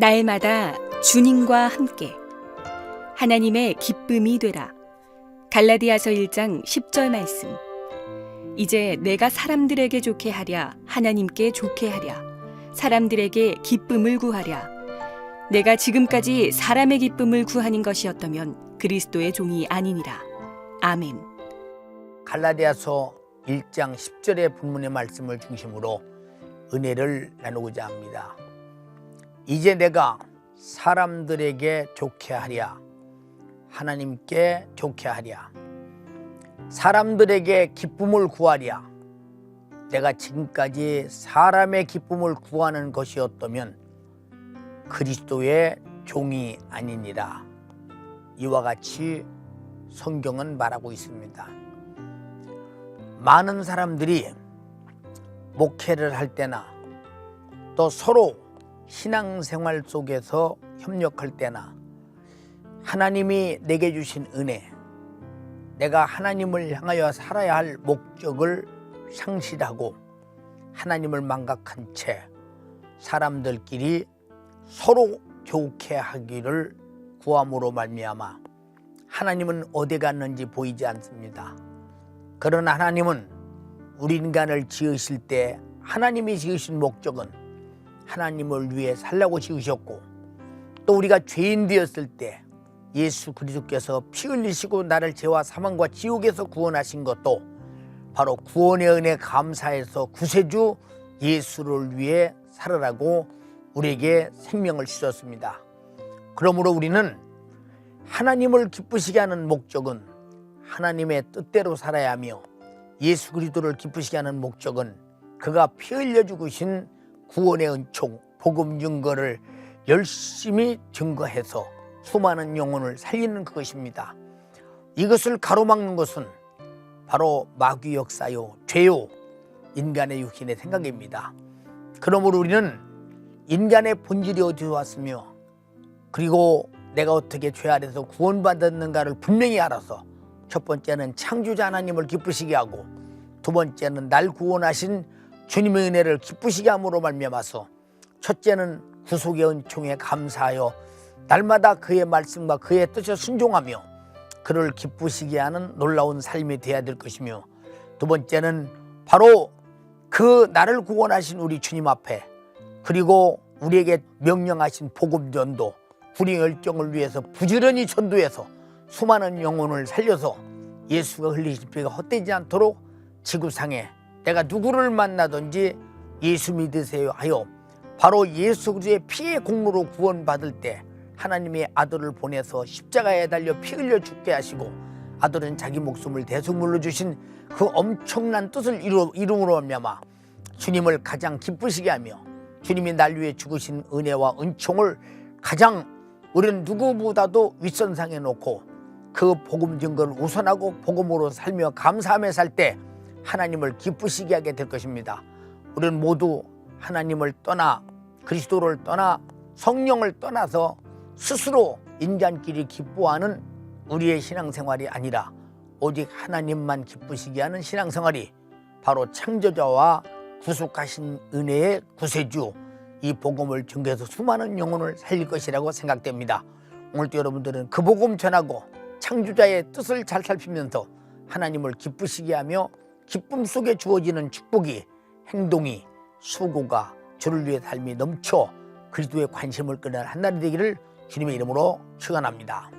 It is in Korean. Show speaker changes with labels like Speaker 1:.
Speaker 1: 날마다 주님과 함께 하나님의 기쁨이 되라. 갈라디아서 1장 10절 말씀. 이제 내가 사람들에게 좋게 하랴 하나님께 좋게 하랴 사람들에게 기쁨을 구하랴 내가 지금까지 사람의 기쁨을 구하는 것이었다면 그리스도의 종이 아니니라. 아멘.
Speaker 2: 갈라디아서 1장 10절의 본문의 말씀을 중심으로 은혜를 나누고자 합니다. 이제 내가 사람들에게 좋게 하랴. 하나님께 좋게 하랴. 사람들에게 기쁨을 구하랴. 내가 지금까지 사람의 기쁨을 구하는 것이었다면 그리스도의 종이 아니니라. 이와 같이 성경은 말하고 있습니다. 많은 사람들이 목회를 할 때나 또 서로 신앙생활 속에서 협력할 때나 하나님이 내게 주신 은혜, 내가 하나님을 향하여 살아야 할 목적을 상실하고 하나님을 망각한 채 사람들끼리 서로 좋게 하기를 구함으로 말미암아 하나님은 어디 갔는지 보이지 않습니다. 그러나 하나님은 우리 인간을 지으실 때 하나님이 지으신 목적은 하나님을 위해 살라고 지으셨고 또 우리가 죄인 되었을 때 예수 그리스도께서 피 흘리시고 나를 죄와 사망과 지옥에서 구원하신 것도 바로 구원의 은혜 감사해서 구세주 예수를 위해 살아라고 우리에게 생명을 주셨습니다. 그러므로 우리는 하나님을 기쁘시게 하는 목적은 하나님의 뜻대로 살아야 하며 예수 그리스도를 기쁘시게 하는 목적은 그가 피 흘려 죽으신 구원의 은총 복음 증거를 열심히 증거해서 수많은 영혼을 살리는 그것입니다. 이것을 가로막는 것은 바로 마귀 역사요 죄요 인간의 육신의 생각입니다. 그러므로 우리는 인간의 본질이 어디서 왔으며 그리고 내가 어떻게 죄 아래서 구원받았는가를 분명히 알아서 첫 번째는 창조자 하나님을 기쁘시게 하고 두 번째는 날 구원하신 주님의 은혜를 기쁘시게 함으로 말미암아서 첫째는 구속의 은총에 감사하여 날마다 그의 말씀과 그의 뜻에 순종하며 그를 기쁘시게 하는 놀라운 삶이 되어야 될 것이며 두 번째는 바로 그 나를 구원하신 우리 주님 앞에 그리고 우리에게 명령하신 복음 전도 불의 열정을 위해서 부지런히 전도해서 수많은 영혼을 살려서 예수가 흘리신 피가 헛되지 않도록 지구상에 내가 누구를 만나든지 예수 믿으세요 하여 바로 예수 그리스도의 피의 공로로 구원받을 때 하나님의 아들을 보내서 십자가에 달려 피 흘려 죽게 하시고 아들은 자기 목숨을 대속물로 주신 그 엄청난 뜻을 이름으로 말미암아 주님을 가장 기쁘시게 하며 주님이 날 위해 죽으신 은혜와 은총을 가장 우리는 누구보다도 윗선상에 놓고 그 복음 증거를 우선하고 복음으로 살며 감사하며 살때 하나님을 기쁘시게 하게 될 것입니다. 우리는 모두 하나님을 떠나 그리스도를 떠나 성령을 떠나서 스스로 인간끼리 기뻐하는 우리의 신앙생활이 아니라 오직 하나님만 기쁘시게 하는 신앙생활이 바로 창조자와 구속하신 은혜의 구세주 이 복음을 증거해서 수많은 영혼을 살릴 것이라고 생각됩니다. 오늘도 여러분들은 그 복음 전하고 창조자의 뜻을 잘 살피면서 하나님을 기쁘시게 하며 기쁨 속에 주어지는 축복이 행동이 수고가 주를 위해 삶이 넘쳐 그리스도의 관심을 끄는 한 날이 되기를 주님의 이름으로 축원합니다.